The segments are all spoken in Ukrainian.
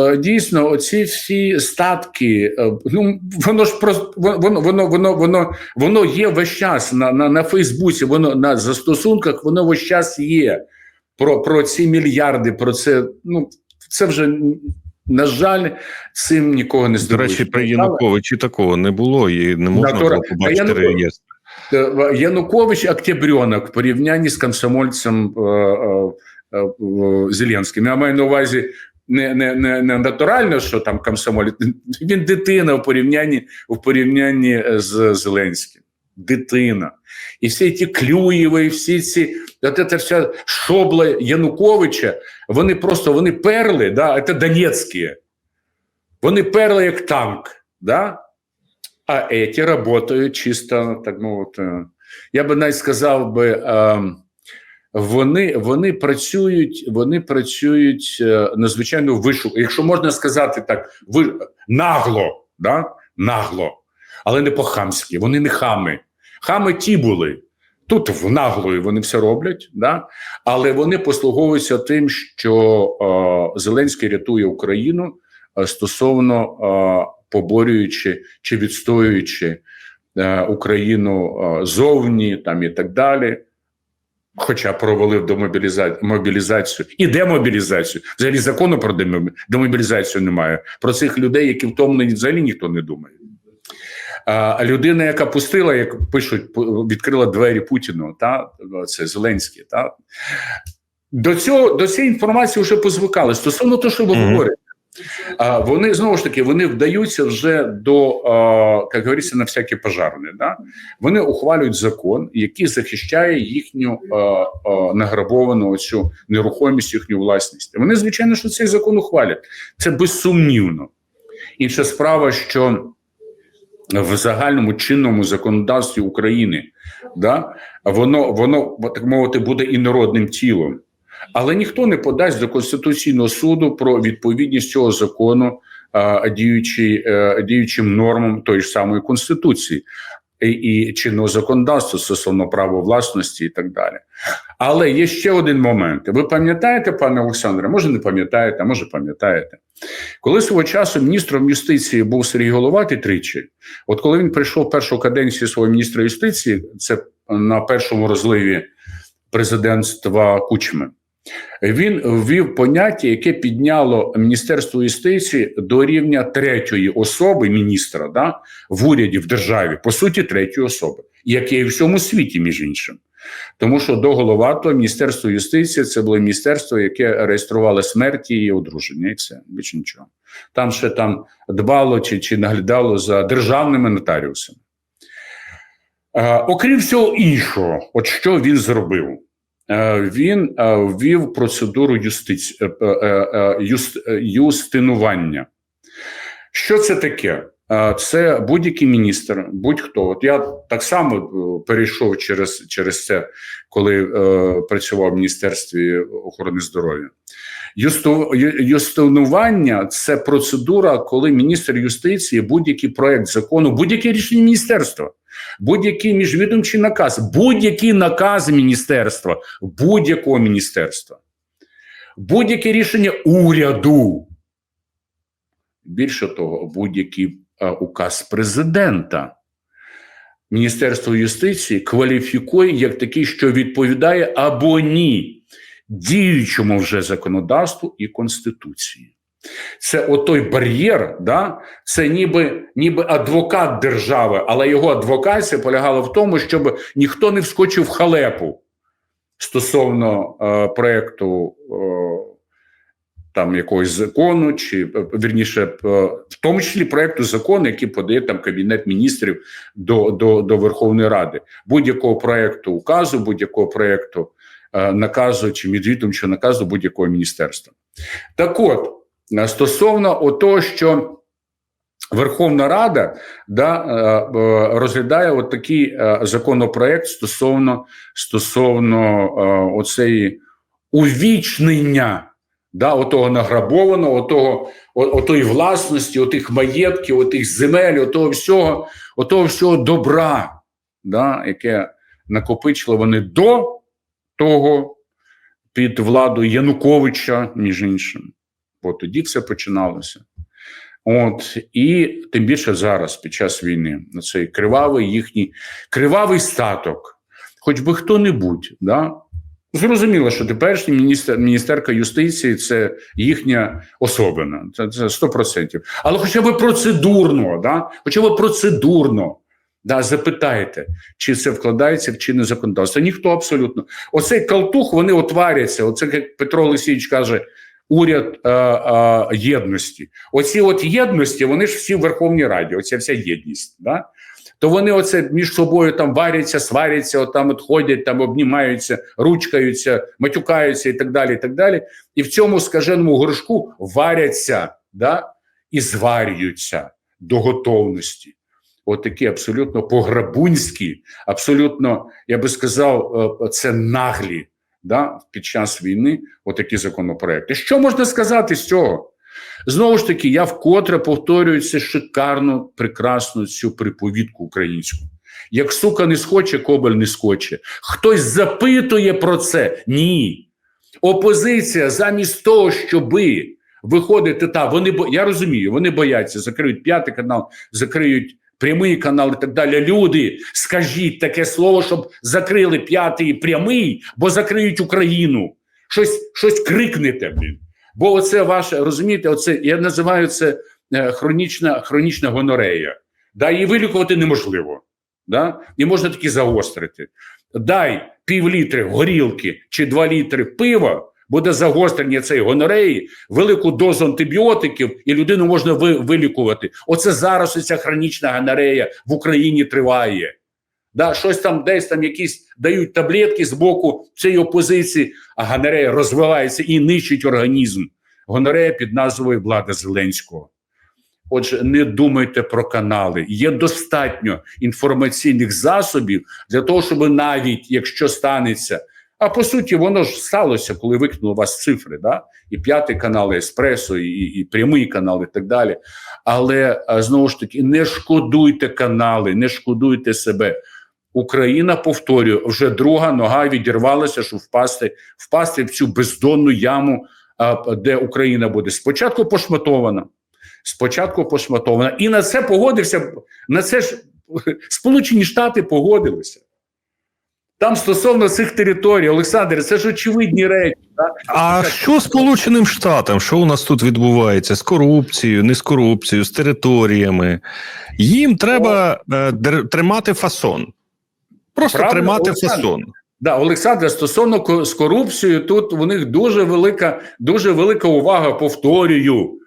е, дійсно оці всі статки, е, ну воно ж просто воно воно воно воно воно є весь час на на, на Фейсбуці, воно на застосунках, воно весь час є. Про про ці мільярди, про це. Ну це вже на жаль, цим нікого не До речі, при Януковичі такого не було і не можна Натура- було побачити Янукович- реєстр. Е, Янукович Октябрьонок в порівнянні з комсомольцем е, е, е, Зеленським. Я маю на увазі не, не, не, не натурально, що там комсомолець, він дитина в порівнянні в порівнянні з Зеленським. Дитина. І всі ті Клюєви, і всі ці от ця вся шобла Януковича, вони просто вони перли, да, це Донецькі. Вони перли як танк. Да? А эти работают чисто, так мовити. Я би навіть сказав би, е, вони, вони працюють, вони працюють е, надзвичайно вишу, якщо можна сказати так, ви нагло, да? нагло, але не по-хамськи, вони не хами. Хами ті були. Тут в наглої вони все роблять, да? але вони послуговуються тим, що е, Зеленський рятує Україну е, стосовно е, поборюючи чи відстоюючи е, Україну е, зовні там і так далі. Хоча провалив мобілізацію і демобілізацію. Взагалі закону про демобілізацію немає. Про цих людей, які втомлені, взагалі ніхто не думає. А людина, яка пустила, як пишуть, відкрила двері Путіну, та це Зеленський. Та до цього до цієї інформації вже позвикали. Стосовно того, що ви Мгм. говорите, а вони знову ж таки вони вдаються вже до, як говориться, на всякі пожарні. Да? Вони ухвалюють закон, який захищає їхню награбовану цю нерухомість, їхню власність. Вони, звичайно, що цей закон ухвалять. Це безсумнівно. Інша справа, що в загальному чинному законодавстві України да, воно, воно так мовити, буде інородним тілом. Але ніхто не подасть до Конституційного суду про відповідність цього закону а, е, діючим нормам тої ж самої Конституції і, і чинного законодавства стосовно права власності і так далі. Але є ще один момент. Ви пам'ятаєте, пане Олександре, може не пам'ятаєте, а може пам'ятаєте, коли свого часу міністром юстиції був Сергій Головатий тричі, от коли він прийшов першу каденцію свого міністра юстиції, це на першому розливі президентства Кучми. Він ввів поняття, яке підняло Міністерство юстиції до рівня третьої особи міністра да, в уряді в державі, по суті, третьої особи, яке і в всьому світі, між іншим. Тому що до головатого Міністерство юстиції це було міністерство, яке реєструвало смерті і одруження, і все більше нічого. Там ще там дбало чи, чи наглядало за державними нотаріусами. Е, окрім всього іншого, от що він зробив? Е, він е, ввів процедуру юстиці, е, юст, юстинування. Що це таке? Це будь-який міністр, будь-хто. От я так само е, перейшов через, через це, коли е, працював в Міністерстві охорони здоров'я. Юсту, це процедура, коли міністр юстиції будь-який проект закону, будь-яке рішення міністерства, будь-який міжвідомчий наказ, будь-який наказ міністерства, будь-якого міністерства, будь-яке рішення уряду. Більше того, будь-який е, указ президента. Міністерство юстиції кваліфікує як такий, що відповідає або ні діючому вже законодавству і конституції. Це отой бар'єр, да? це ніби, ніби адвокат держави, але його адвокація полягала в тому, щоб ніхто не вскочив в халепу стосовно е, проекту е, там якогось закону, чи е, вірніше, е, в тому числі проекту закону, який подає там Кабінет міністрів до, до, до Верховної Ради, будь-якого проекту указу, будь-якого проекту е, наказу чи відвідомчого наказу будь-якого міністерства. Так от, стосовно того, що Верховна Рада да, розглядає от такий законопроект стосовно, стосовно оцеї увічнення да, отого награбованого, отого, отої власності, отих маєтків, отих земель, отого всього, отого всього добра, да, яке накопичили вони до того під владу Януковича, між іншим. бо тоді все починалося. От і тим більше зараз, під час війни, на цей кривавий їхній кривавий статок, хоч би хто-небудь, да? Зрозуміло, що теперішній міністр, міністерка юстиції це їхня особина, це, це 100%. Але хоча б процедурно, да? хоча б процедурно. Да, запитайте, чи це вкладається в чинне законодавство. Ніхто абсолютно. Оцей калтух, вони отваряться. Оце як Петро Олексійович каже, уряд е, е, єдності. Оці от єдності, вони ж всі в Верховній Раді, оця вся єдність. Да? То вони оце між собою там варяться, сваряться, от там от ходять, там обнімаються, ручкаються, матюкаються і так далі. І так далі. І в цьому скаженому горшку варяться да? і зварюються до готовності. От такі абсолютно пограбунські, абсолютно, я би сказав, е, це наглі да, під час війни отакі законопроекти. Що можна сказати з цього? Знову ж таки, я вкотре повторюю це шикарну, прекрасну цю приповідку українську. Як сука не схоче, кобель не скоче. Хтось запитує про це? Ні. Опозиція замість того, щоби виходити та вони я розумію, вони бояться, закриють п'ятий канал, закриють прямий канал і так далі. Люди, скажіть таке слово, щоб закрили п'ятий прямий, бо закриють Україну. Щось щось крикнете, блін. Бо оце ваше, розумієте, оце я називаю це е, хронічна хронічна гонорея. Да, її вилікувати неможливо. Да? І можна таки загострити. Дай пів літри горілки чи два літри пива, буде загострення цієї гонореї, велику дозу антибіотиків, і людину можна ви, вилікувати. Оце зараз ця хронічна гонорея в Україні триває. Да, щось там десь там якісь дають таблетки з боку цієї опозиції, а гонорея розвивається і нищить організм. Гонорея під назвою Влада Зеленського. Отже, не думайте про канали. Є достатньо інформаційних засобів для того, щоб навіть якщо станеться. А по суті, воно ж сталося, коли викинули вас цифри, да? і п'ятий канал, і еспресо, і, і прямий канал, і так далі. Але знову ж таки, не шкодуйте канали, не шкодуйте себе. Україна, повторюю, вже друга нога відірвалася, щоб впасти, впасти в цю бездонну яму, де Україна буде спочатку пошматована. Спочатку пошматована. І на це погодився. На це ж Сполучені Штати погодилися. Там стосовно цих територій, Олександр, це ж очевидні речі. Так? А що Сполученим Штатам? Що у нас тут відбувається з корупцією, не з корупцією, з територіями? Їм треба е, дер- тримати фасон. Просто Правильно, тримати Олександр. фасон. Да, Олександр, стосовно з корупцією, тут у них дуже велика, дуже велика увага. Повторюю,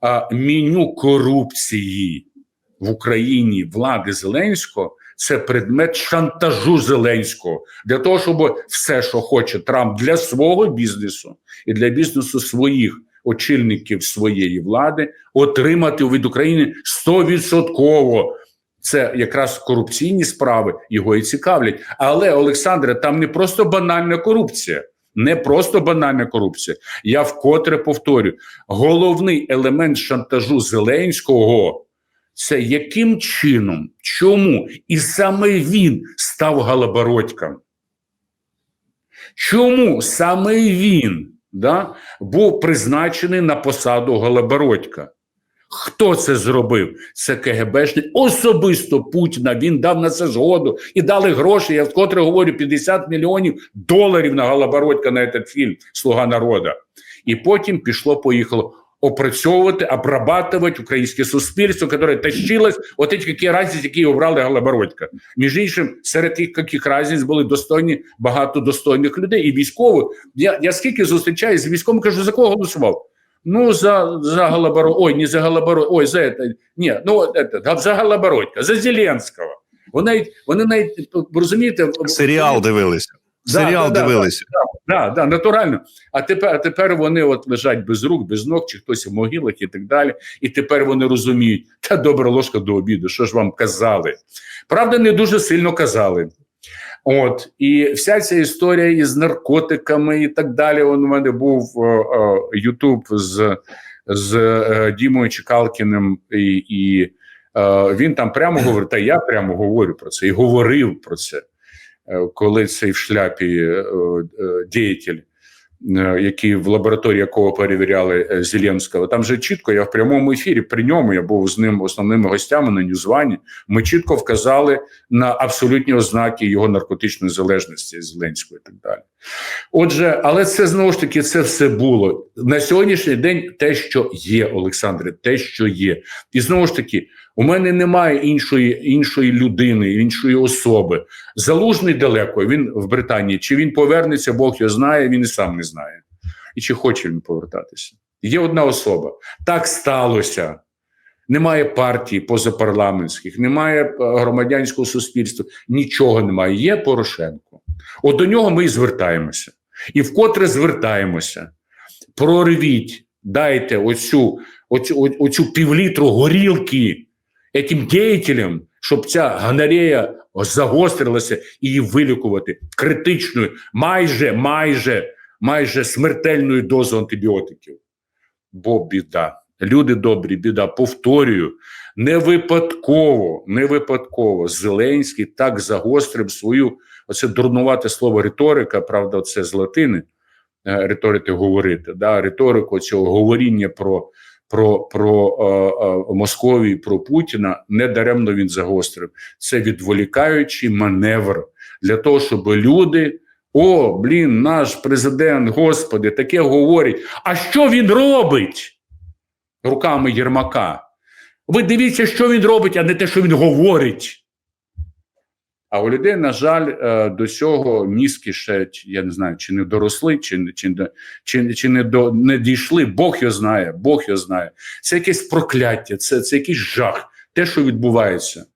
а, меню корупції в Україні влади Зеленського це предмет шантажу Зеленського для того, щоб все, що хоче Трамп для свого бізнесу і для бізнесу своїх очільників своєї влади, отримати від України 100%. Це якраз корупційні справи його і цікавлять. Але Олександре, там не просто банальна корупція, не просто банальна корупція. Я вкотре повторю: головний елемент шантажу Зеленського це яким чином, чому і саме він став Галабородьком. Чому саме він да, був призначений на посаду Галабородька? Хто це зробив? Це КГБшник особисто Путіна. Він дав на це згоду і дали гроші. Я вкотре говорю 50 мільйонів доларів на Галабородька на цей фільм Слуга народу. І потім пішло, поїхало опрацьовувати, обрабатувати українське суспільство, яке тащилось, от ці які разниці, які обрали Галабородька. Між іншим, серед тих, яких разниць були достойні багато достойних людей і військових. Я, я скільки зустрічаюся з військовим, кажу, за кого голосував? Ну, за, за Галаборо, ой, не за Галаборо, ой, за это, ні, ну, это, за Галабородька, за Зеленського. Вони вони навіть, розумієте, Серіал дивилися. Да, Серіал да, да, дивилися. Да, да, натурально. А тепер, а тепер вони от лежать без рук, без ног, чи хтось в могилах і так далі. І тепер вони розуміють, та добра ложка до обіду, що ж вам казали. Правда, не дуже сильно казали. От, і вся ця історія із наркотиками і так далі. Он у мене був Ютуб з, з е, Дімою Чекалкіним, і, і е, він там прямо говорить, та я прямо говорю про це і говорив про це. Е, коли цей в шляпі е, е, діятель е, який в лабораторії якого перевіряли е, Зеленського. Там же чітко я в прямому ефірі при ньому я був з ним основними гостями на Ньюзвані. Ми чітко вказали на абсолютні ознаки його наркотичної залежності Зеленського і так далі. Отже, але це знову ж таки це все було на сьогоднішній день. Те, що є, Олександре, те, що є, і знову ж таки, у мене немає іншої іншої людини, іншої особи. Залужний далеко. Він в Британії. Чи він повернеться, Бог його знає, він і сам не знає. І чи хоче він повертатися? Є одна особа. Так сталося. Немає партії позапарламентських, немає е, громадянського суспільства, нічого немає. Є Порошенко. От до нього ми і звертаємося. І вкотре звертаємося. Прорвіть, дайте оцю, оцю, оцю півлітру горілки этим діятелям, щоб ця ганерея загострилася і її вилікувати критичною, майже, майже, майже смертельною дозою антибіотиків. Бо біда. Люди добрі, біда. Повторюю, не випадково, не випадково Зеленський так загострив свою оце дурнувате слово риторика, правда, це з латини е, риторити говорити. Да? Риторику цього говоріння про, про, про е, е, Московію, про Путіна не даремно він загострив. Це відволікаючий маневр для того, щоб люди. О, блін, наш президент, господи, таке говорить. А що він робить? Руками Єрмака. Ви дивіться, що він робить, а не те, що він говорить. А у людей, на жаль, е, до цього мізки ще, я не знаю, чи не доросли, чи, чи, чи, чи не, до, не дійшли. Бог його знає, Бог його знає. Це якесь прокляття, це, це якийсь жах, те, що відбувається.